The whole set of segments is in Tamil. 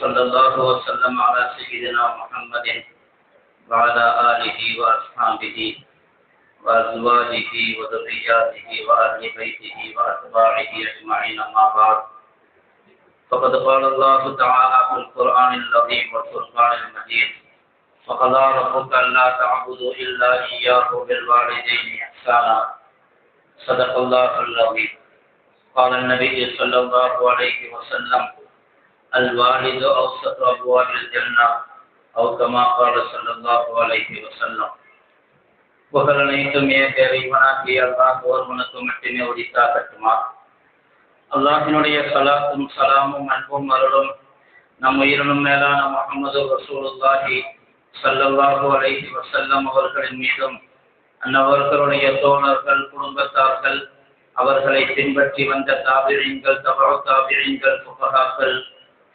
صلى الله وسلم على سيدنا محمد وعلى آله وأصحابه وأزواجه وذرياته وأهل بيته وأتباعه أجمعين أما بعد. فقد قال الله تعالى في القرآن العظيم والفرقان المجيد وقضى ربك ألا تعبدوا إلا إياه بالوالدين إحسانا صدق الله العظيم قال النبي صلى الله عليه وسلم الوالد أوسط أبواب الجنة أو كما قال صلى الله عليه وسلم புகழ் அனைத்தும் ஏன் இறைவனாகிய அல்லாஹ் ஒருவனுக்கு மட்டுமே உரித்தாகட்டுமா அல்லாஹினுடைய சலாத்தும் சலாமும் அன்பும் அருளும் நம் உயிரினும் மேலான முகமது ரசூலுல்லாஹி ஸல்லல்லாஹு அலைஹி வஸல்லம் அவர்களின் மீதும் அன்னவர்களுடைய தோழர்கள் குடும்பத்தார்கள் அவர்களை பின்பற்றி வந்த தாபிரியங்கள் தபா தாபிரியங்கள் புககாக்கள்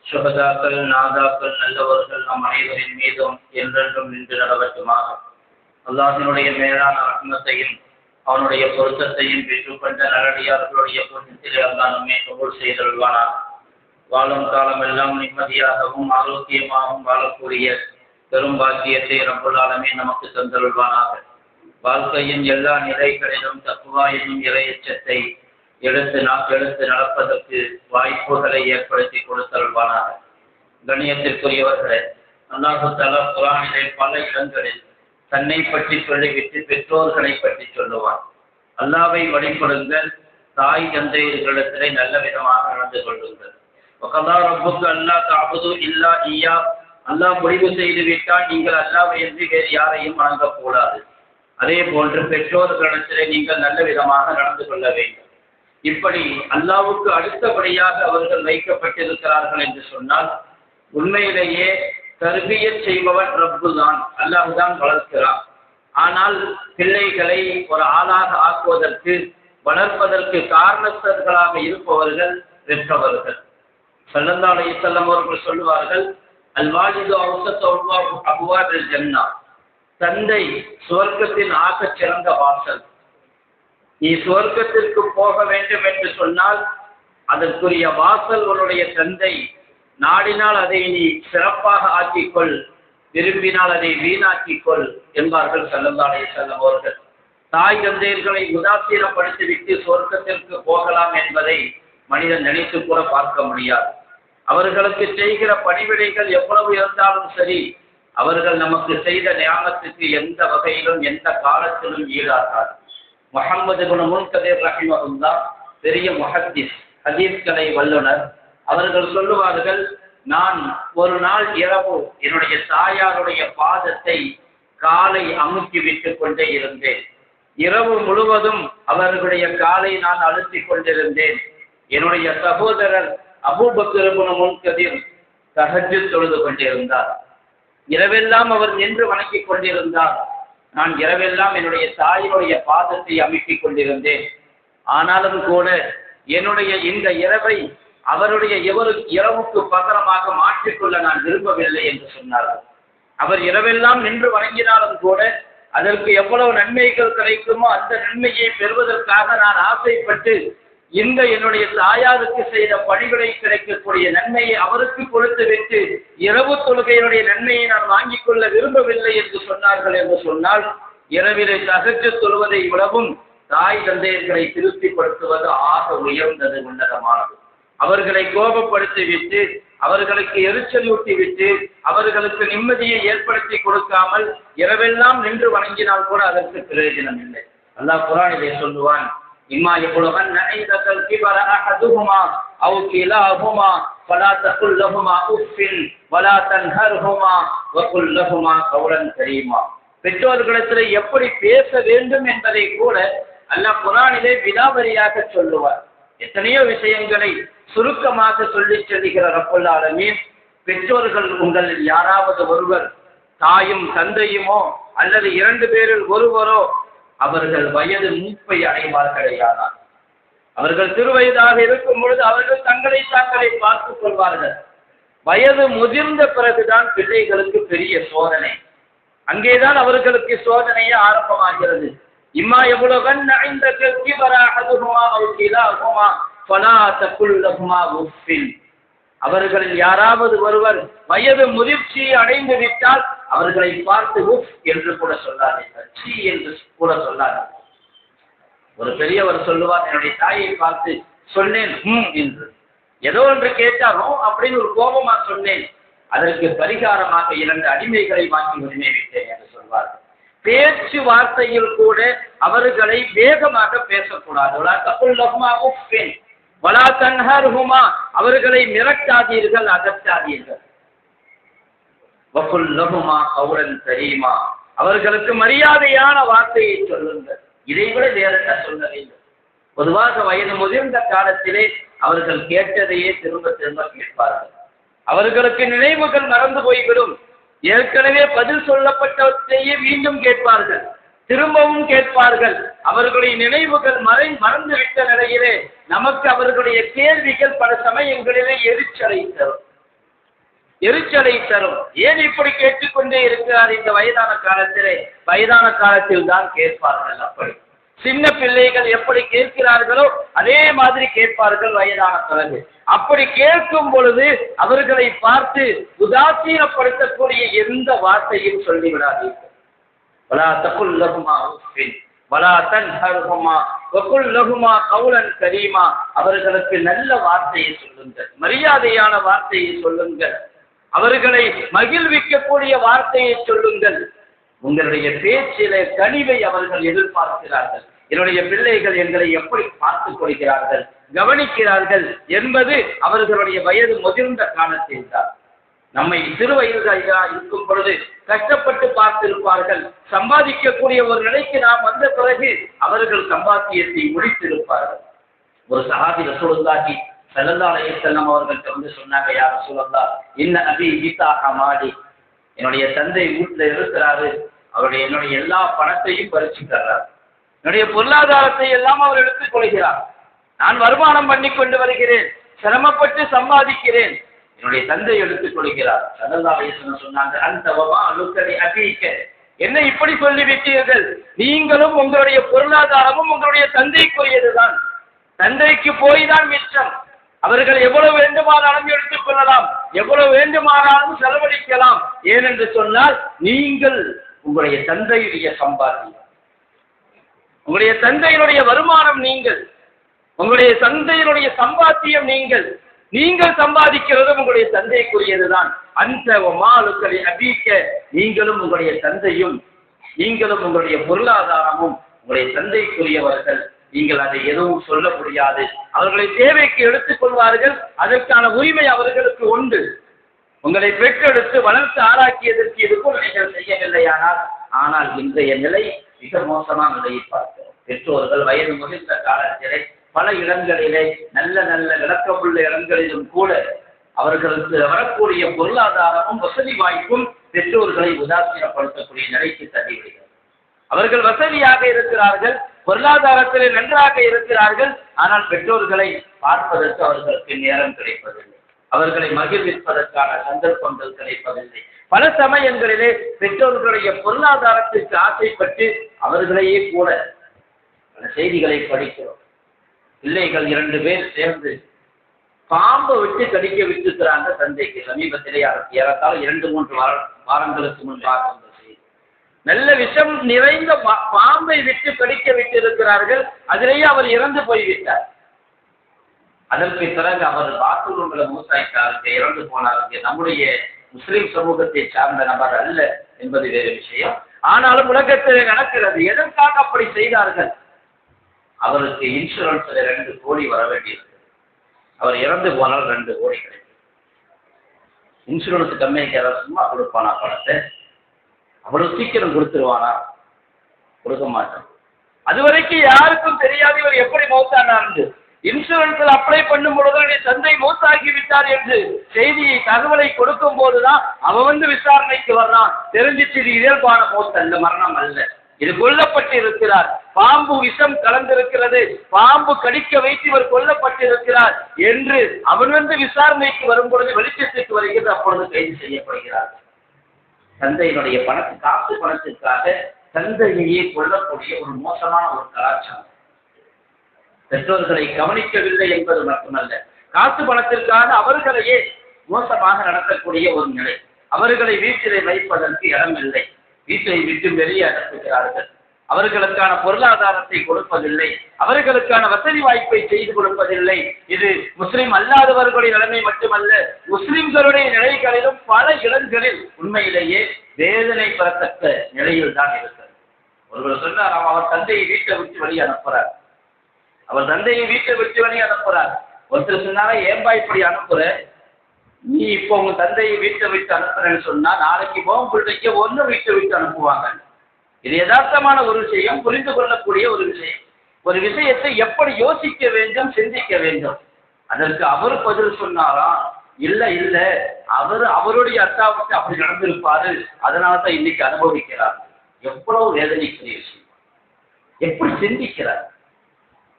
சுகதாக்கள் நாதாக்கள் நல்லவர்கள் நம் அனைவரின் மீதும் என்றென்றும் நின்று நடவட்டுமாக அல்லாஹினுடைய மேலான ரத்னத்தையும் அவனுடைய பொருத்தத்தையும் பெற்றுக்கொண்ட நல்லடியார்களுடைய பொருத்தத்திலே அல்லாஹ் நம்மை கபூல் செய்தல்வானா வாழும் காலமெல்லாம் நிம்மதியாகவும் ஆரோக்கியமாகவும் வாழக்கூடிய பெரும் பாக்கியத்தை ரம்புல்லாலுமே நமக்கு தந்தருள்வானாக. வாழ்க்கையின் எல்லா நிலைகளிலும் தப்புவா என்னும் இறையச்சத்தை எடுத்து நாம் எடுத்து நடப்பதற்கு வாய்ப்புகளை ஏற்படுத்தி கொடுத்தல்வானாக கணியத்திற்குரியவர்களே அல்லாஹு தலா குரானிலே பல இடங்களில் தன்னை பற்றி சொல்லிவிட்டு பெற்றோர்களை பற்றி சொல்லுவான். அல்லாவை வழிபடுங்கள் தாய் தந்தையர்களிடத்திலே நல்ல விதமாக நடந்து கொள்ளுங்கள். ஒகதா ரப்புக்கு அல்லா தாபுது இல்லா ஈயா. அல்லாஹ் முடிவு செய்து விட்டால் நீங்கள் அல்லாவை என்று வேறு யாரையும் வணங்கக்கூடாது. அதே போன்று பெற்றோர்களிடத்திலே நீங்கள் நல்ல விதமாக நடந்து கொள்ள வேண்டும். இப்படி அல்லாவுக்கு அடுத்தபடியாக அவர்கள் வைக்கப்பட்டிருக்கிறார்கள் என்று சொன்னால் உண்மையிலேயே தர்பிய செய்பவன் ரப்பு தான் அல்லாஹ் தான் வளர்க்கிறான் ஆனால் பிள்ளைகளை ஒரு ஆளாக ஆக்குவதற்கு வளர்ப்பதற்கு காரணஸ்தர்களாக இருப்பவர்கள் பெற்றவர்கள். சல்லந்தாலை செல்லம் அவர்கள் சொல்லுவார்கள் அல்வாலிது அவசத்த அபுவார்கள் ஜன்னா. தந்தை சுவர்க்கத்தின் ஆக சிறந்த வாசல். நீ சுவர்க்கத்திற்கு போக வேண்டும் என்று சொன்னால் அதற்குரிய வாசல் உன்னுடைய தந்தை நாடினால் அதை நீ சிறப்பாக ஆக்கிக்கொள் விரும்பினால் அதை வீணாக்கிக்கொள் என்பார்கள் செல்லந்தாடைய செல்லம் அவர்கள். தாய் தந்தையர்களை உதாசீனப்படுத்திவிட்டு சொர்க்கத்திற்கு போகலாம் என்பதை மனிதன் நினைத்து கூட பார்க்க முடியாது. அவர்களுக்கு செய்கிற பணிவிடைகள் எவ்வளவு இருந்தாலும் சரி அவர்கள் நமக்கு செய்த ஞானத்துக்கு எந்த வகையிலும் எந்த காலத்திலும் ஈடாகாது. முகமது குண முன்கதிர் ரஹிமகுல்லா பெரிய முஹத்திஸ் ஹதீஸ்களை வல்லுனர். அவர்கள் சொல்லுவார்கள் நான் ஒரு நாள் இரவு என்னுடைய தாயாருடைய பாதத்தை காலை அமுக்கி விட்டுக் கொண்டே இருந்தேன். இரவு முழுவதும் அவர்களுடைய காலை நான் அழுத்திக் கொண்டிருந்தேன். என்னுடைய சகோதரர் அபூபக்கிரபுன முன்கதிர் தகஜு தொழுது கொண்டிருந்தார். இரவெல்லாம் அவர் நின்று வணங்கிக் கொண்டிருந்தார். நான் இரவெல்லாம் என்னுடைய தாயினுடைய பாதத்தை அமைக்கிக் கொண்டிருந்தேன். ஆனாலும் கூட என்னுடைய இந்த இரவை அவருடைய எவரு இரவுக்கு பகரமாக மாற்றிக்கொள்ள நான் விரும்பவில்லை என்று சொன்னார்கள். அவர் இரவெல்லாம் நின்று வணங்கினாலும் கூட அதற்கு எவ்வளவு நன்மைகள் கிடைக்குமோ அந்த நன்மையை பெறுவதற்காக நான் ஆசைப்பட்டு இந்த என்னுடைய தாயாருக்கு செய்த பணிகளை கிடைக்கக்கூடிய நன்மையை அவருக்கு கொடுத்து விட்டு இரவு தொழுகையினுடைய நன்மையை நான் வாங்கிக் கொள்ள விரும்பவில்லை என்று சொன்னார்கள் என்று சொன்னால் இரவிலே தகச்சு சொல்வதை விடவும் தாய் தந்தையர்களை திருப்திப்படுத்துவது ஆக உயர்ந்தது உன்னதமானது. அவர்களை கோபப்படுத்தி விட்டு அவர்களுக்கு எரிச்சலூட்டி விட்டு அவர்களுக்கு நிம்மதியை ஏற்படுத்தி கொடுக்காமல் இரவெல்லாம் நின்று வணங்கினால் கூட அதற்கு பிரயோஜனம் இல்லை. அல்லாஹ் குரானிலே சொல்லுவான் إما يبلغن عندك الكبر أحدهما أو كلاهما فلا تقل لهما أف ولا تنهرهما وقل لهما قولا كريما பெற்றோர்களிடத்தில் எப்படி பேச வேண்டும் என்பதை கூட அல்லாஹ் குரானிலே விலாவரியாக சொல்லுவார் எத்தனையோ விஷயங்களை சுருக்கமாக சொல்லிச் செல்கிற ரப்புல் ஆலமீன் பெற்றோர்கள் உங்களில் யாராவது ஒருவர் தாயும் தந்தையுமோ அல்லது இரண்டு பேரில் ஒருவரோ அவர்கள் வயது மூப்பை அடைவார்களேயானால் அவர்கள் திருவயதாக இருக்கும் பொழுது அவர்கள் தங்களை தாங்களே பார்த்துக் கொள்வார்கள். வயது முதிர்ந்த பிறகுதான் பிள்ளைகளுக்கு பெரிய சோதனை. அங்கேதான் அவர்களுக்கு சோதனையே ஆரம்பமாகிறது. இம்மா எவ்வளவன் ஐந்த அவர்களில் யாராவது ஒருவர் வயது முதிர்ச்சி அடைந்து விட்டால் அவர்களை பார்த்து உஃப் என்று கூட சொல்லாதீர்கள். சி என்று கூட சொல்லாதீர்கள் ஒரு பெரியவர் சொல்லுவார் என்னுடைய தாயை பார்த்து சொன்னேன் ஹம் என்று. ஏதோ ஒன்று கேட்டாரோ அப்படின்னு ஒரு கோபமா சொன்னேன். அதற்கு பரிகாரமாக இரண்டு அடிமைகளை வாங்கி உரிமை விட்டேன் என்று சொல்வார்கள் பேச்சு வார்த்தையில் கூட அவர்களை வேகமாக பேசக்கூடாது. வலா வலா தன்ஹர்ஹுமா. அவர்களை மிரட்டாதீர்கள் அதட்டாதீர்கள். வகுல்லஹுமா கவுலன் தெரியுமா அவர்களுக்கு மரியாதையான வார்த்தையை சொல்லுங்கள். இதை விட வேற என்ன சொல்ல வேண்டும்? பொதுவாக வயது முதிர்ந்த காலத்திலே அவர்கள் கேட்டதையே திரும்ப திரும்ப கேட்பார்கள். அவர்களுக்கு நினைவுகள் மறந்து போய்விடும். ஏற்கனவே பதில் சொல்லப்பட்டவற்றையே மீண்டும் கேட்பார்கள். திரும்பவும் கேட்பார்கள். அவர்களுடைய நினைவுகள் மறை மறந்து விட்ட நிலையிலே நமக்கு அவர்களுடைய கேள்விகள் பல சமயங்களிலே எரிச்சலை தரும். எரிச்சலை தரும். ஏன் இப்படி கேட்டுக்கொண்டே இருக்கிறார் இந்த வயதான காலத்திலே? வயதான காலத்தில் தான் கேட்பார்கள் அப்படி. சின்ன பிள்ளைகள் எப்படி கேட்கிறார்களோ அதே மாதிரி கேட்பார்கள் வயதான பிறகு. அப்படி கேட்கும் பொழுது அவர்களை பார்த்து உதாசீனப்படுத்தக்கூடிய எந்த வார்த்தையும் சொல்லிவிடாதீர்கள். வலா தகுல் லகுமா உஃபின் தன் தன்ஹர்ஹுமா வகுல் லகுமா கவுலன் கரீமா. அவர்களுக்கு நல்ல வார்த்தையை சொல்லுங்கள் மரியாதையான வார்த்தையை சொல்லுங்கள். அவர்களை மகிழ்விக்கக்கூடிய வார்த்தையை சொல்லுங்கள். உங்களுடைய பேச்சிலே கனிவை அவர்கள் எதிர்பார்க்கிறார்கள். என்னுடைய பிள்ளைகள் எங்களை எப்படி பார்த்துக் கொள்கிறார்கள் கவனிக்கிறார்கள் என்பது அவர்களுடைய வயது முதிர்ந்த காலத்தில் தான் நம்மை சிறு வயதாக இருக்கும் பொழுது கஷ்டப்பட்டு பார்த்திருப்பார்கள். சம்பாதிக்கக்கூடிய ஒரு நிலைக்கு நாம் வந்த பிறகு அவர்கள் சம்பாத்தியத்தை முடித்திருப்பார்கள். ஒரு சகாதி ரசூலுல்லாஹி ஸல்லல்லாஹு அலைஹி வஸல்லம் அவர்கள்ட்ட வந்து சொன்னாங்க யார் ரசூலல்லாஹ் இன்ன அபி கீதா மாடி என்னுடைய தந்தை வீட்டுல இருக்கிறாரு. அவருடைய என்னுடைய எல்லா பணத்தையும் பறிச்சு தர்றார். என்னுடைய பொருளாதாரத்தை எல்லாம் அவர் எடுத்துக் கொள்கிறார். நான் வருமானம் பண்ணி கொண்டு வருகிறேன். சிரமப்பட்டு சம்பாதிக்கிறேன். என்னுடைய தந்தை எடுத்துக் கொள்கிறார். சதல்லாசனம் சொன்னாங்க அந்த அலுக்கடி அபிக்க என்ன இப்படி சொல்லிவிட்டீர்கள். நீங்களும் உங்களுடைய பொருளாதாரமும் உங்களுடைய தந்தைக்குரியதுதான். தந்தைக்கு போய் தான் மிச்சம். அவர்கள் எவ்வளவு வேண்டுமானாலும் எடுத்துக் கொள்ளலாம் எவ்வளவு வேண்டுமானாலும் செலவழிக்கலாம். ஏனென்று சொன்னால் நீங்கள் உங்களுடைய தந்தையுடைய சம்பாத்தியம் உங்களுடைய தந்தையினுடைய வருமானம் நீங்கள். உங்களுடைய தந்தையினுடைய சம்பாத்தியம் நீங்கள். நீங்கள் சம்பாதிக்கிறதும் உங்களுடைய தந்தைக்குரியதுதான். அந்த மாலுக்களை அபீக்க நீங்களும் உங்களுடைய தந்தையும் நீங்களும் உங்களுடைய பொருளாதாரமும் உங்களுடைய தந்தைக்குரியவர்கள். நீங்கள் அதை எதுவும் சொல்ல முடியாது. அவர்களை தேவைக்கு எடுத்துக் கொள்வார்கள். அதற்கான உரிமை அவர்களுக்கு உண்டு. உங்களை பெற்றெடுத்து வளர்த்து ஆளாக்கியதற்கு எதுக்கும் நீங்கள் செய்யவில்லையானால் ஆனால் இன்றைய நிலை மிக மோசமான நிலையை பார்க்கிறோம் பெற்றோர்கள் வயது முதிர்ந்த காலத்திலே பல இடங்களிலே நல்ல நல்ல விளக்கமுள்ள இடங்களிலும் கூட அவர்களுக்கு வரக்கூடிய பொருளாதாரமும் வசதி வாய்ப்பும் பெற்றோர்களை உதாசீனப்படுத்தக்கூடிய நிலைக்கு தள்ளிவிடுகிறது அவர்கள் வசதியாக இருக்கிறார்கள். பொருளாதாரத்திலே நன்றாக இருக்கிறார்கள். ஆனால் பெற்றோர்களை பார்ப்பதற்கு அவர்களுக்கு நேரம் கிடைப்பதில்லை. அவர்களை மகிழ்விப்பதற்கான சந்தர்ப்பங்கள் கிடைப்பதில்லை. பல சமயங்களிலே பெற்றோர்களுடைய பொருளாதாரத்திற்கு ஆசைப்பட்டு அவர்களையே கூட பல செய்திகளை படிக்கிறோம். பிள்ளைகள் இரண்டு பேர் சேர்ந்து பாம்பை விட்டு கடிக்க விட்டுக்கிறாங்க தந்தைக்கு. சமீபத்திலே ஏறத்தால் இரண்டு மூன்று வார வாரங்களுக்கு முன்பாக நல்ல விஷம் நிறைந்த பாம்பை விட்டு கடிக்க விட்டிருக்கிறார்கள். அதிலேயே அவர் இறந்து போய்விட்டார். அதற்கு பிறகு அவர் பாத்ரூம்ல மூத்தாயிட்டாருங்க இறந்து போனாருங்க நம்முடைய முஸ்லிம் சமூகத்தை சார்ந்த நபர் அல்ல என்பது வேறு விஷயம். ஆனாலும் உலகத்தில் நடக்கிறது. எதற்காக அப்படி செய்தார்கள்? அவருக்கு இன்சூரன்ஸ்ல ரெண்டு கோடி வர வேண்டியிருக்கு அவர் இறந்து போனால் ரெண்டு கோடி கிடைக்கும். இன்சூரன்ஸ் கம்பெனிக்கு சும்மா கொடுப்பானா பணத்தை? அவ்வளவு சீக்கிரம் கொடுத்துருவானா கொடுக்க மாட்டான் அது வரைக்கும் யாருக்கும் தெரியாது இவர் எப்படி மௌத்தானான்னு இன்சூரன்ஸில் அப்ளை பண்ணும் பொழுது தந்தை மூத்தாகி விட்டார் என்று செய்தியை தகவலை கொடுக்கும் போதுதான் அவன் வந்து விசாரணைக்கு வர்றான். தெரிஞ்சிச்சு இது இயல்பான மூத்த அந்த மரணம் அல்ல. இது கொல்லப்பட்டு இருக்கிறார் பாம்பு விஷம் கலந்திருக்கிறது. பாம்பு கடிக்க வைத்து இவர் கொல்லப்பட்டிருக்கிறார் என்று அவன் வந்து விசாரணைக்கு வரும் பொழுது வெளிச்சத்துக்கு வருகிறது அப்பொழுது கைது செய்யப்படுகிறார். தந்தையினுடைய பணத்து காசு பணத்திற்காக தந்தையையே கொல்லக்கூடிய ஒரு மோசமான ஒரு கலாச்சாரம். பெற்றோர்களை கவனிக்கவில்லை என்பது மட்டுமல்ல காசு பணத்திற்காக அவர்களையே மோசமாக நடத்தக்கூடிய ஒரு நிலை. அவர்களை வீட்டிலே வைப்பதற்கு இடம் இல்லை வீட்டை விட்டு வெளியே அனுப்புகிறார்கள். அவர்களுக்கான பொருளாதாரத்தை கொடுப்பதில்லை. அவர்களுக்கான வசதி வாய்ப்பை செய்து கொடுப்பதில்லை. இது முஸ்லிம் அல்லாதவர்களுடைய நிலைமை மட்டுமல்ல முஸ்லிம்களுடைய நிலைகளிலும் பல இடங்களில் உண்மையிலேயே வேதனை பெறத்தக்க நிலையில் தான் இருக்கிறது. ஒருவர் சொன்னார் அவர் தந்தையை வீட்டை விட்டு வழி அனுப்புறார். அவர் தந்தையை வீட்டை விட்டு வழி அனுப்புறார். ஒருத்தர் சொன்னாரா ஏன்பா இப்படி அனுப்புற? நீ இப்போ உங்க தந்தையை வீட்டை விட்டு அனுப்புறேன்னு சொன்னா நாளைக்கு போகும் பிள்ளைக்கு ஒன்று வீட்டை விட்டு அனுப்புவாங்க. இது யதார்த்தமான ஒரு விஷயம் புரிந்து கொள்ளக்கூடிய ஒரு விஷயம். ஒரு விஷயத்தை எப்படி யோசிக்க வேண்டும் சிந்திக்க வேண்டும்? அதற்கு அவர் பதில் சொன்னாரா? இல்ல இல்ல. அவர் அவருடைய அத்தாவுக்கு அப்படி நடந்திருப்பாரு. அதனால தான் இன்னைக்கு அனுபவிக்கிறார். எவ்வளவு வேதனைக்குரிய விஷயம். எப்படி சிந்திக்கிறார்?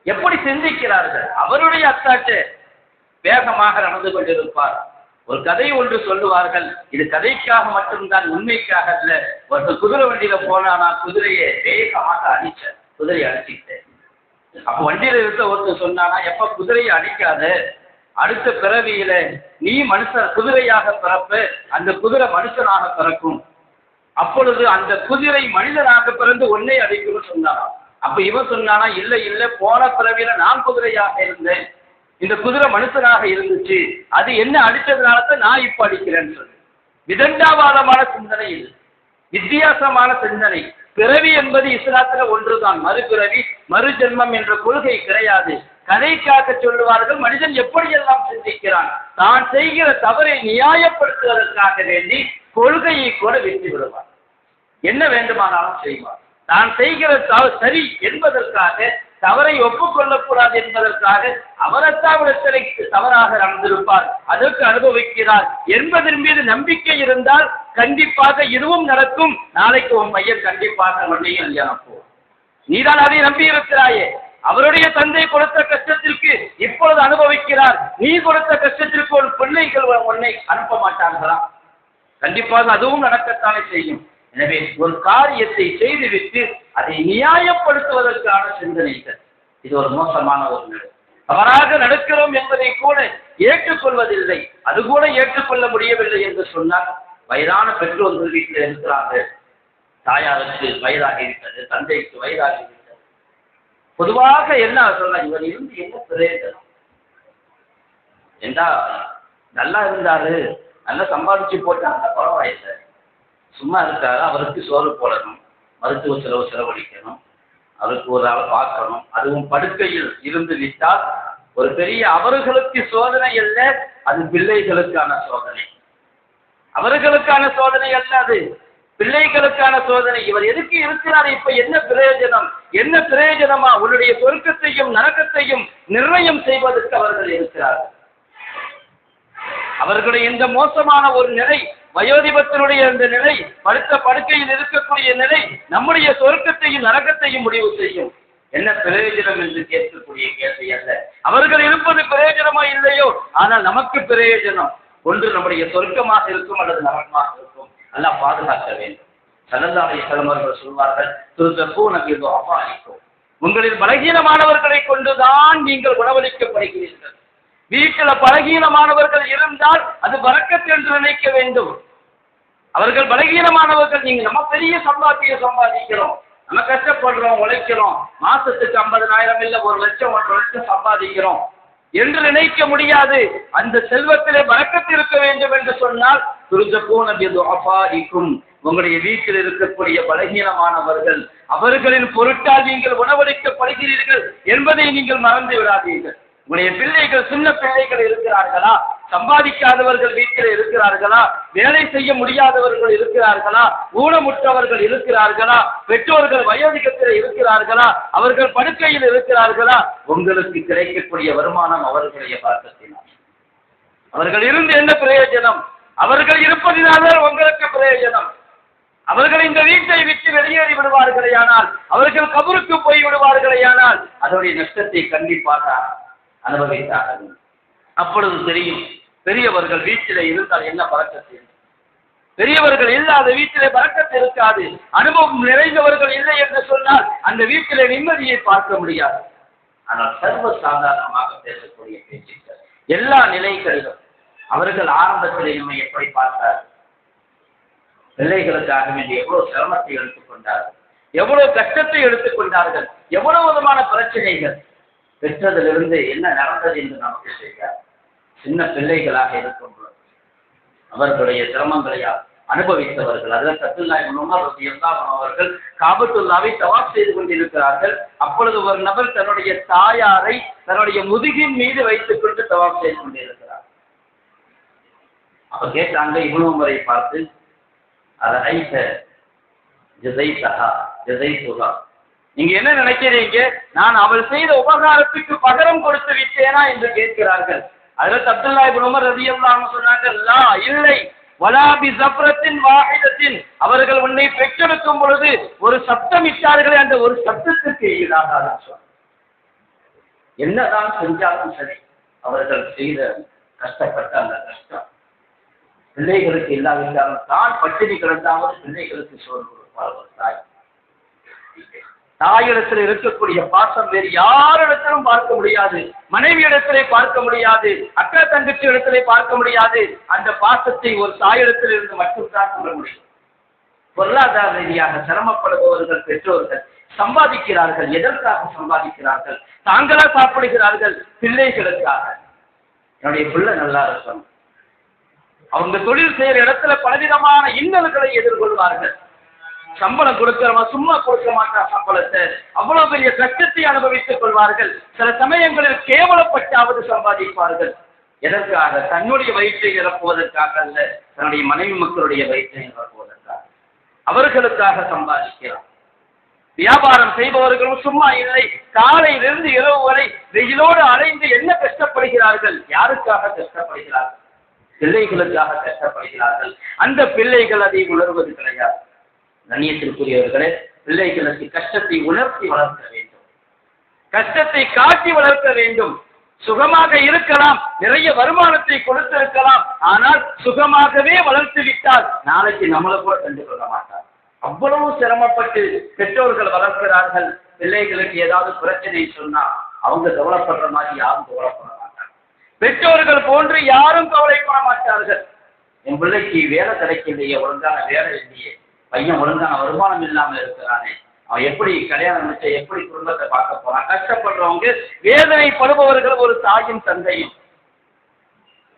எப்படி சிந்திக்கிறார்கள்? அவருடைய அத்தாட்டு வேகமாக நடந்து கொண்டிருப்பார். ஒரு கதை ஒன்று சொல்லுவார்கள். இது கதைக்காக மட்டும்தான் உண்மைக்காக அல்ல. ஒருத்தர் குதிரை வண்டியில போனா நான் குதிரையை வேகமாக அடிச்ச குதிரையை அடிச்சுக்கிட்டேன் அப்ப வண்டியில இருக்க ஒருத்தர் சொன்னானா எப்ப குதிரையை அடிக்காத? அடுத்த பிறவியில நீ மனுஷன் குதிரையாக பிறப்ப அந்த குதிரை மனுஷனாக பிறக்கும். அப்பொழுது அந்த குதிரை மனிதனாக பிறந்து ஒன்னே அடிக்கும்னு சொன்னானா. அப்ப இவன் சொன்னானா இல்ல இல்ல போன பிறவியில நான் குதிரையாக இருந்தேன். இந்த குதிரை மனுஷனாக இருந்துச்சு. அது என்ன அடிச்சதுனால தான் நான் இப்ப அடிக்கிறேன்னு சொல்லு. விதண்டாவாதமான சிந்தனை இது. வித்தியாசமான சிந்தனை. பிறவி என்பது இஸ்லாத்துல ஒன்றுதான். மறுபிறவி மறு ஜென்மம் என்ற கொள்கை கிடையாது. கதைக்காக சொல்லுவார்கள் மனிதன் எப்படியெல்லாம் சிந்திக்கிறான்? தான் செய்கிற தவறை நியாயப்படுத்துவதற்காக வேண்டி கொள்கையை கூட விட்டு விடுவார் என்ன வேண்டுமானாலும் செய்வார் தான் செய்கிற சரி என்பதற்காக தவறை ஒப்புக்கொள்ளக்கூடாது என்பதற்காக அவரத்தாவிடத்திலே தவறாக நடந்திருப்பார். அதற்கு அனுபவிக்கிறார். என்பதன் மீது நம்பிக்கை இருந்தால் கண்டிப்பாக இதுவும் நடக்கும். நாளைக்கு உன் பையன் கண்டிப்பாக உன்னையும் கல்யாணம் போவான் நீதான் அதை நம்பி இருக்கிறாயே அவருடைய தந்தை கொடுத்த கஷ்டத்திற்கு இப்பொழுது அனுபவிக்கிறார். நீ கொடுத்த கஷ்டத்திற்கு ஒரு பிள்ளைகள் உன்னை அனுப்ப மாட்டார்களா? கண்டிப்பாக அதுவும் நடக்கத்தானே செய்யும். எனவே ஒரு காரியத்தை செய்துவிட்டு அதை நியாயப்படுத்துவதற்கான சிந்தனைகள். இது ஒரு மோசமான ஒரு நிலை தவறாக நடக்கிறோம் என்பதை கூட ஏற்றுக்கொள்வதில்லை. அது கூட ஏற்றுக்கொள்ள முடியவில்லை என்று சொன்னால் வயதான பெற்றோர்கள் வீட்டில் இருக்கிறாங்க தாயாருக்கு வயதாகிவிட்டது தந்தைக்கு வயதாகிவிட்டது. பொதுவாக என்ன சொல்ல இவர் இருந்து என்ன பிரயோஜனம்? என்றா நல்லா இருந்தாரு நல்லா சம்பாதிச்சு போட்டாங்க பரவாயில்லை. சும்மா இருக்காரு அவருக்கு சோறு போடணும். மருத்துவ செலவு செலவழிக்கணும். அவருக்கு ஒரு ஆள் பார்க்கணும். அதுவும் படுக்கையில் இருந்து விட்டால் ஒரு பெரிய அவர்களுக்கு சோதனை அல்ல அது பிள்ளைகளுக்கான சோதனை. அவர்களுக்கான சோதனை அல்ல அது. பிள்ளைகளுக்கான சோதனை. இவர் எதுக்கு இருக்கிறார்? இப்ப என்ன பிரயோஜனம்? என்ன பிரயோஜனமா? உன்னுடைய சொர்க்கத்தையும் நரகத்தையும் நிர்ணயம் செய்வதற்கு அவர்கள் இருக்கிறார்கள். அவர்களுடைய இந்த மோசமான ஒரு நிலை வயோதிபத்தினுடைய அந்த நிலை படுத்த படுக்கையில் இருக்கக்கூடிய நிலை நம்முடைய சொர்க்கத்தையும் நரக்கத்தையும் முடிவு செய்யும். என்ன பிரயோஜனம் என்று கேட்கக்கூடிய கேள்வி அல்ல. அவர்கள் இருப்பது பிரயோஜனமா இல்லையோ ஆனால் நமக்கு பிரயோஜனம். ஒன்று நம்முடைய சொர்க்கமாக இருக்கும் அல்லது நரகமாக இருக்கும். நல்லா பாதுகாக்க வேண்டும். சல்லல்லாஹு அவர்கள் சொல்வார்கள் துருத்தப்பூ நபியதோ அபாயிக்கும் உங்களின் பலகீனமானவர்களை கொண்டுதான் நீங்கள் உணவளிக்கப்படுகிறீர்கள். வீட்டில் பலகீனமானவர்கள் இருந்தால் அது வரக்கத்து என்று நினைக்க வேண்டும். அவர்கள் பலகீனமானவர்கள் நீங்க நம்ம பெரிய சம்பாத்திய சம்பாதிக்கிறோம். நம்ம கஷ்டப்படுறோம் உழைக்கிறோம். மாசத்துக்கு ஐம்பதனாயிரம் இல்ல ஒரு லட்சம் ஒன்றரை லட்சம் சம்பாதிக்கிறோம். என்று நினைக்க முடியாது. அந்த செல்வத்திலே வரக்கத்து இருக்க வேண்டும் என்று சொன்னால் துருஜப்பூன அபாரிக்கும் உங்களுடைய வீட்டில் இருக்கக்கூடிய பலகீனமானவர்கள் அவர்களின் பொருட்டால் நீங்கள் உணவளிக்கப்படுகிறீர்கள் என்பதை நீங்கள் மறந்து விடாதீர்கள். உங்களுடைய பிள்ளைகள் சின்ன பிள்ளைகள் இருக்கிறார்களா? சம்பாதிக்காதவர்கள் வீட்டில் இருக்கிறார்களா? வேலை செய்ய முடியாதவர்கள் இருக்கிறார்களா? ஊனமுற்றவர்கள் இருக்கிறார்களா? பெற்றோர்கள் வயோதிகத்தில் இருக்கிறார்களா? அவர்கள் படுக்கையில் இருக்கிறார்களா? உங்களுக்கு கிடைக்கக்கூடிய வருமானம் அவர்களுடைய பழக்கத்தினால் அவர்கள் இருந்து என்ன பிரயோஜனம்? அவர்கள் இருப்பதினால்தான் உங்களுக்கு பிரயோஜனம். அவர்கள் இந்த வீட்டை விட்டு வெளியேறி விடுவார்களேயானால் அவர்கள் கபருக்கு போய் விடுவார்களேயானால் அதனுடைய நஷ்டத்தை கண்டிப்பாக அனுபவித்தார்கள். அப்பொழுது தெரியும் பெரியவர்கள் வீட்டில இருந்தால் என்ன பழக்கத்தை பெரியவர்கள் இல்லாத வீட்டிலே பழக்கத்து இருக்காது. அனுபவம் நிறைந்தவர்கள் இல்லை என்று சொன்னால் அந்த வீட்டிலே நிம்மதியை பார்க்க முடியாது. ஆனால் சர்வ சாதாரணமாக பேசக்கூடிய பேச்சுக்கள் எல்லா நிலைகளிலும் அவர்கள் ஆரம்பத்தில் நம்மை எப்படி பார்த்தார்? பிள்ளைகளுக்காக வேண்டிய எவ்வளவு சிரமத்தை எடுத்துக்கொண்டார்கள்? எவ்வளவு கஷ்டத்தை எடுத்துக்கொண்டார்கள்? எவ்வளவு விதமான பிரச்சனைகள்? பெற்றதிலிருந்து என்ன நடந்தது என்று நமக்கு தெரியாது சின்ன பிள்ளைகளாக இருக்கின்றோம். அவர்களுடைய சிரமங்களை அனுபவித்தவர்கள் அதில் சத்துல்லாய் உமர் ரலியல்லாஹு அவர்கள் காபத்துல்லாவை தவாப் செய்து கொண்டிருக்கிறார்கள். அப்பொழுது ஒரு நபர் தன்னுடைய தாயாரை தன்னுடைய முதுகின் மீது வைத்துக் கொண்டு தவாப் செய்து கொண்டிருக்கிறார். அப்ப கேட்டாங்க இவ்வளவு முறை பார்த்து அரைத்த ஜதை சஹா ஜதை சுகா நீங்க என்ன நினைக்கிறீங்க? நான் அவள் செய்த உபகாரத்துக்கு பகரம் கொடுத்து விட்டேனா என்று கேட்கிறார்கள். அதில் அப்துல்லா இப்னு உமர் ரலியல்லாஹு சொன்னாங்க லா இல்லை. வலாபி சப்ரத்தின் வாஹிதத்தின். அவர்கள் உன்னை பெற்றெடுக்கும் பொழுது ஒரு சப்தம் இட்டார்களே அந்த ஒரு சப்தத்திற்கு ஈடாக சொன்னார் என்னதான் செஞ்சாலும் சரி அவர்கள் செய்த கஷ்டப்பட்ட அந்த கஷ்டம் பிள்ளைகளுக்கு இல்லாவிட்டாலும் தான் பட்டினி கிடந்தாவது பிள்ளைகளுக்கு சோறு கொடுப்பார் ஒரு தாய். தாயிடத்தில் இருக்கக்கூடிய பாசம் வேறு யாரிடத்திலும் பார்க்க முடியாது. மனைவி இடத்திலே பார்க்க முடியாது. அக்கா தங்கச்சி இடத்திலே பார்க்க முடியாது. அந்த பாசத்தை ஒரு தாயிடத்தில் இருந்து மட்டும்தான் சொல்ல முடியும். பொருளாதார ரீதியாக சிரமப்படுபவர்கள் பெற்றோர்கள் சம்பாதிக்கிறார்கள். எதற்காக சம்பாதிக்கிறார்கள்? தாங்களா சாப்பிடுகிறார்கள். பிள்ளைகளுக்காக. என்னுடைய பிள்ளை நல்லா இருக்கணும். அவங்க தொழில் செய்யற இடத்துல பலவிதமான இன்னல்களை எதிர்கொள்வார்கள். சம்பளம் கொடுக்கிறவன் சும்மா கொடுக்க மாட்டான் சம்பளத்தை? அவ்வளவு பெரிய கஷ்டத்தை அனுபவித்துக் கொள்வார்கள். சில சமயங்களில் கேவலப்பட்டாவது சம்பாதிப்பார்கள். எதற்காக? தன்னுடைய வயிற்றை நிரப்புவதற்காக அல்ல தன்னுடைய மனைவி மக்களுடைய வயிற்றை நிரப்புவதற்காக. அவர்களுக்காக சம்பாதிக்கிறார் வியாபாரம் செய்பவர்களும் சும்மா இல்லை. காலையிலிருந்து இரவு வரை வெயிலோடு அலைந்து என்ன கஷ்டப்படுகிறார்கள்? யாருக்காக கஷ்டப்படுகிறார்கள்? பிள்ளைகளுக்காக கஷ்டப்படுகிறார்கள். அந்த பிள்ளைகள் அதை உணர்வது கிடையாது. கண்ணியத்திற்குரியவர்களே பிள்ளைகளுக்கு கஷ்டத்தை உணர்த்தி வளர்க்க வேண்டும். கஷ்டத்தை காட்டி வளர்க்க வேண்டும். சுகமாக இருக்கலாம் நிறைய வருமானத்தை கொடுத்திருக்கலாம் ஆனால் சுகமாகவே வளர்த்து விட்டால் நாளைக்கு நம்மளை கூட கண்டு கொள்ள மாட்டார். அவ்வளவு சிரமப்பட்டு பெற்றோர்கள் வளர்க்கிறார்கள். பிள்ளைகளுக்கு ஏதாவது பிரச்சனை சொன்னா அவங்க கவலைப்படுற மாதிரி யாரும் கவலைப்பட மாட்டாங்க பெற்றோர்கள் போன்று யாரும் கவலைப்பட மாட்டார்கள். என் பிள்ளைக்கு வேலை கிடைக்கலையே ஒழுங்கான வேலை இல்லையே. பையன் ஒழுங்கான வருமானம் இல்லாம இருக்கிறானே. அவன் எப்படி கல்யாணம் வச்ச எப்படி குடும்பத்தை பார்க்க போறான்? கஷ்டப்படுறவங்க வேதனைப்படுபவர்கள் ஒரு தாயும் தந்தையும்.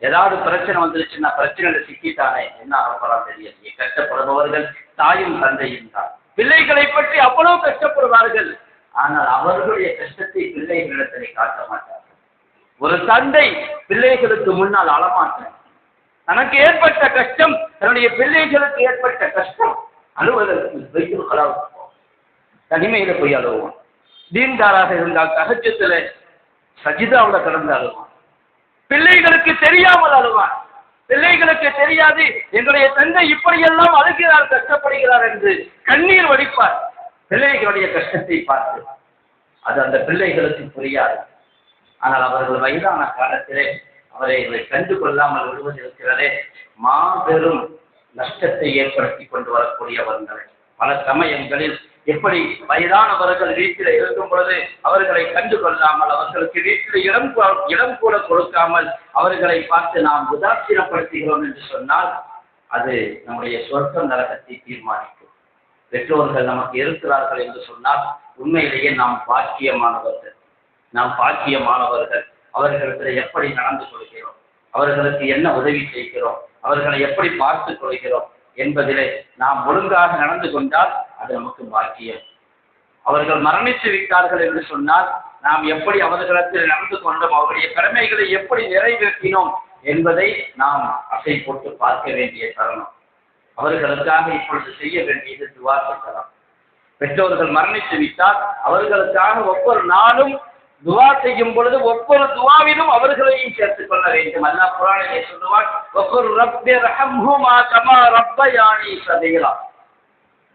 ஏதாவது பிரச்சனை வந்துருச்சுன்னா பிரச்சனையில சிக்கிட்டானே. என்ன ஆகப்போறான் தெரியலையே. கஷ்டப்படுபவர்கள் தாயும் தந்தையும் தான். பிள்ளைகளை பற்றி அவ்வளவு கஷ்டப்படுவார்கள். ஆனால் அவர்களுடைய கஷ்டத்தை பிள்ளைகளிடத்திலே காட்ட மாட்டார்கள். ஒரு தந்தை பிள்ளைகளுக்கு முன்னால் அழமாட்டார் தனக்கு ஏற்பட்ட கஷ்டம் தன்னுடைய பிள்ளைகளுக்கு ஏற்பட்ட கஷ்டம். அழுவதற்கு வைத்து கலாவுக்கு தனிமையில போய் அழுவான். தீன்தாராக இருந்தால் சகஜத்துல சஜிதாவில் கடந்து அழுவான். பிள்ளைகளுக்கு தெரியாமல் அழுவான். பிள்ளைகளுக்கு தெரியாது. எங்களுடைய தந்தை இப்படியெல்லாம் அழுகிறார் கஷ்டப்படுகிறார் என்று கண்ணீர் வடிப்பார். பிள்ளைகளுடைய கஷ்டத்தை பார்த்து அது அந்த பிள்ளைகளுக்கு புரியாது. ஆனால் அவர்கள் வயதான காலத்திலே அவர்களை கண்டு கொள்ளாமல் விடுவது இருக்கிறதே மாபெரும் நஷ்டத்தை ஏற்படுத்தி கொண்டு வரக்கூடியவர்கள். பல சமயங்களில் எப்படி வயதானவர்கள் வீட்டில் இருக்கும் பொழுது அவர்களை கண்டு கொள்ளாமல் அவர்களுக்கு வீட்டில் இடம் இடம் கூட கொடுக்காமல் அவர்களை பார்த்து நாம் உதாசீனப்படுத்துகிறோம் என்று சொன்னால் அது நம்முடைய சொர்க்கம் நரகத்தை தீர்மானிக்கும். பெற்றோர்கள் நமக்கு இருக்கிறார்கள் என்று சொன்னால் உண்மையிலேயே நாம் பாக்கியமானவர்கள். நாம் பாக்கியமானவர்கள். அவர்களிடத்தில் எப்படி நடந்து கொள்கிறோம்? அவர்களுக்கு என்ன உதவி செய்கிறோம்? அவர்களை எப்படி பார்த்துக் கொள்கிறோம்? என்பதிலே நாம் ஒழுங்காக நடந்து கொண்டால் அது நமக்கு பாக்கியம். அவர்கள் மரணித்து விட்டார்கள் என்று சொன்னால் நாம் எப்படி அவர்களிடத்தில் நடந்து கொண்டோம்? அவருடைய கடமைகளை எப்படி நிறைவேற்றினோம்? என்பதை நாம் அசை போட்டு பார்க்க வேண்டிய தருணம். அவர்களுக்காக இப்பொழுது செய்ய வேண்டியது துவா செய்யலாம் பெற்றோர்கள் மரணித்து விட்டால் அவர்களுக்காக ஒவ்வொரு நாளும் துவா செய்யும் பொழுது ஒவ்வொரு துவாவிலும் அவர்களையும் சேர்த்துக் கொள்ள வேண்டும். அல்லா குரானிலே சொல்லுவான் ஒவ்வொரு ரப்பே ரஹம்ஹுமா கமா ரப்பயானி சதீரா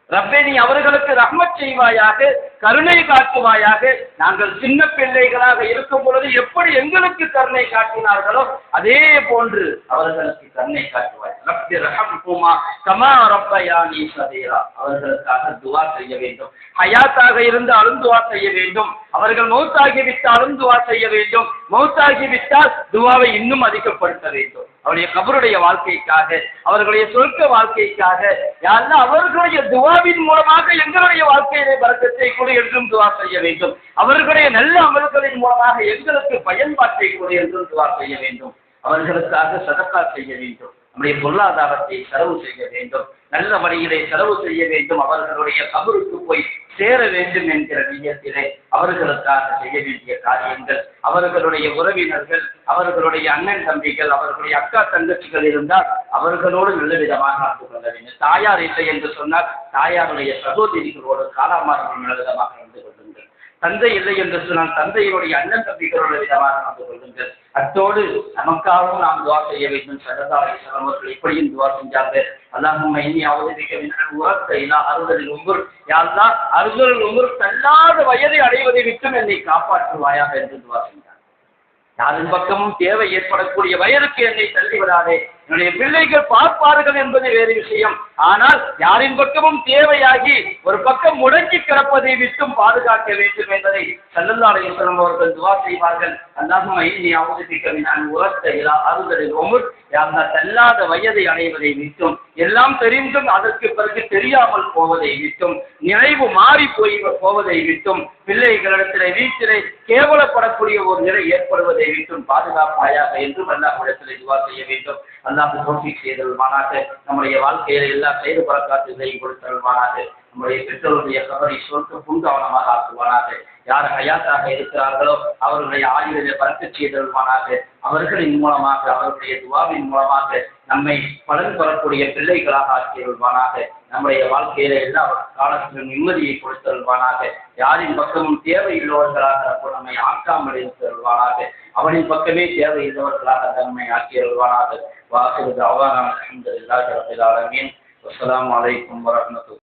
ரப்பே நீ அவர்களுக்கு ரஹ்மத் செய்வாயாக கருணை காட்டுவாயாக நாங்கள் சின்ன பிள்ளைகளாக இருக்கும் பொழுது எப்படி எங்களுக்கு கருணை காட்டினார்களோ அதே போன்று அவர்களுக்கு கருணை காட்டுவாய். ரப்பி ரஹம்ஹுமா கமா ரப்பயானி சதீரா. அவர்களுக்காக துவா செய்ய வேண்டும். ஹயாத்தாக இருந்தாலும் துவா செய்ய வேண்டும். அவர்கள் மௌத்தாகி விட்டாலும் துவா செய்ய வேண்டும். மௌத்தாகிவிட்டால் துவாவை இன்னும் அதிகப்படுத்த வேண்டும். அவருடைய கபருடைய வாழ்க்கைக்காக அவர்களுடைய சொர்க்க வாழ்க்கைக்காக யாருன்னா அவர்களுடைய துவாவின் மூலமாக எங்களுடைய வாழ்க்கையிலே பறக்கத்தை கூட என்றும் துவா செய்ய வேண்டும். அவர்களுடைய நல்ல அமல்களின் மூலமாக எங்களுக்கு பயன்பாட்டை கூட என்றும் துவா செய்ய வேண்டும். அவர்களுக்காக சதக்கா செய்ய வேண்டும். நம்முடைய பொருளாதாரத்தை செலவு செய்ய வேண்டும். நல்ல வழியிலே செலவு செய்ய வேண்டும். அவர்களுடைய கபருக்கு போய் சேர வேண்டும் என்கிற நியத்திலே அவர்களுக்காக செய்ய வேண்டிய காரியங்கள். அவர்களுடைய உறவினர்கள் அவர்களுடைய அண்ணன் தம்பிகள் அவர்களுடைய அக்கா தங்கச்சிகள் இருந்தால் அவர்களோடு நல்ல விதமாக நடந்து கொள்ள வேண்டும். தாயார் இல்லை என்று சொன்னால் தாயாருடைய சகோதரிகளோடு காலாமாரி நல்ல விதமாக நடந்து கொள்ளுங்கள். தந்தை இல்லை என்று சொன்னால் தந்தையினுடைய அண்ணன் தம்பிகளோட விதமாக நடந்து கொள்ளுங்கள் அத்தோடு நமக்காகவும் நாம் துவா செய்ய வேண்டும். சரதாரி அவர்கள் இப்படியும் துவா செஞ்சாங்க. அல்லாஹும் இனி அவதரிக்க உரத்தை அறுதலில் உங்குர் யாருன்னா அறுதலில் ஒவ்வொரு தள்ளாத வயதை அடைவதை விட்டும் என்னை காப்பாற்றுவாயாக என்று துவா செஞ்சார் யாரின் பக்கமும் தேவை ஏற்படக்கூடிய வயதுக்கு என்னை தள்ளிவிடாதே. என்னுடைய பிள்ளைகள் பார்ப்பார்கள் என்பது வேறு விஷயம். ஆனால் யாரின் பக்கமும் தேவையாகி ஒரு பக்கம் முடங்கி கிடப்பதை விட்டும் பாதுகாக்க வேண்டும் என்பதை சல்லல்லாஹு அவர்கள் துவா செய்வார்கள். அல்லாஹும் ஐநி நான் உரத்த இலா அறுதலில் ஒமுர் யாருன்னா தள்ளாத வயதை அடைவதை விட்டும் எல்லாம் தெரிந்தும் அதற்கு பிறகு தெரியாமல் போவதை விட்டும் நினைவு மாறி போய் போவதை விட்டும் பிள்ளைகளிடத்திலே வீட்டிலே கேவலப்படக்கூடிய ஒரு நிலை ஏற்படுவதை விட்டும் பாதுகாப்பாயாக என்றும் அல்லாஹ்விடத்திலே துவா செய்ய வேண்டும். அல்லாஹ் தோஃபிக் செய்தல்வானாக நம்முடைய வாழ்க்கையில எல்லா செய்து பறக்காத்துகளையும் கொடுத்தல்வானாக நம்முடைய பெற்றோருடைய கபரை சொர்க்க பூங்காவனமாக ஆக்குவானாக. யார் ஹயாத்தாக இருக்கிறார்களோ அவர்களுடைய ஆயுதத்தை பறக்க செய்தல்வானாக அவர்களின் மூலமாக அவர்களுடைய துவாவின் மூலமாக நம்மை பலன் பெறக்கூடிய பிள்ளைகளாக ஆக்கியல்வானாக நம்முடைய வாழ்க்கையில எல்லா காலத்திலும் நிம்மதியை கொடுத்தல்வானாக யாரின் பக்கமும் தேவையில்லவர்களாக நம்மை ஆக்காமல் இருத்தல்வானாக அவனின் பக்கமே தேவையில்லவர்களாக நம்மை ஆக்கியல்வானாக வாக்குறது அவான அலமதுல்லாஹி ரபில் ஆலமீன். வஸ்ஸலாமு அலைக்கும் வரஹ்மத்துல்லாஹி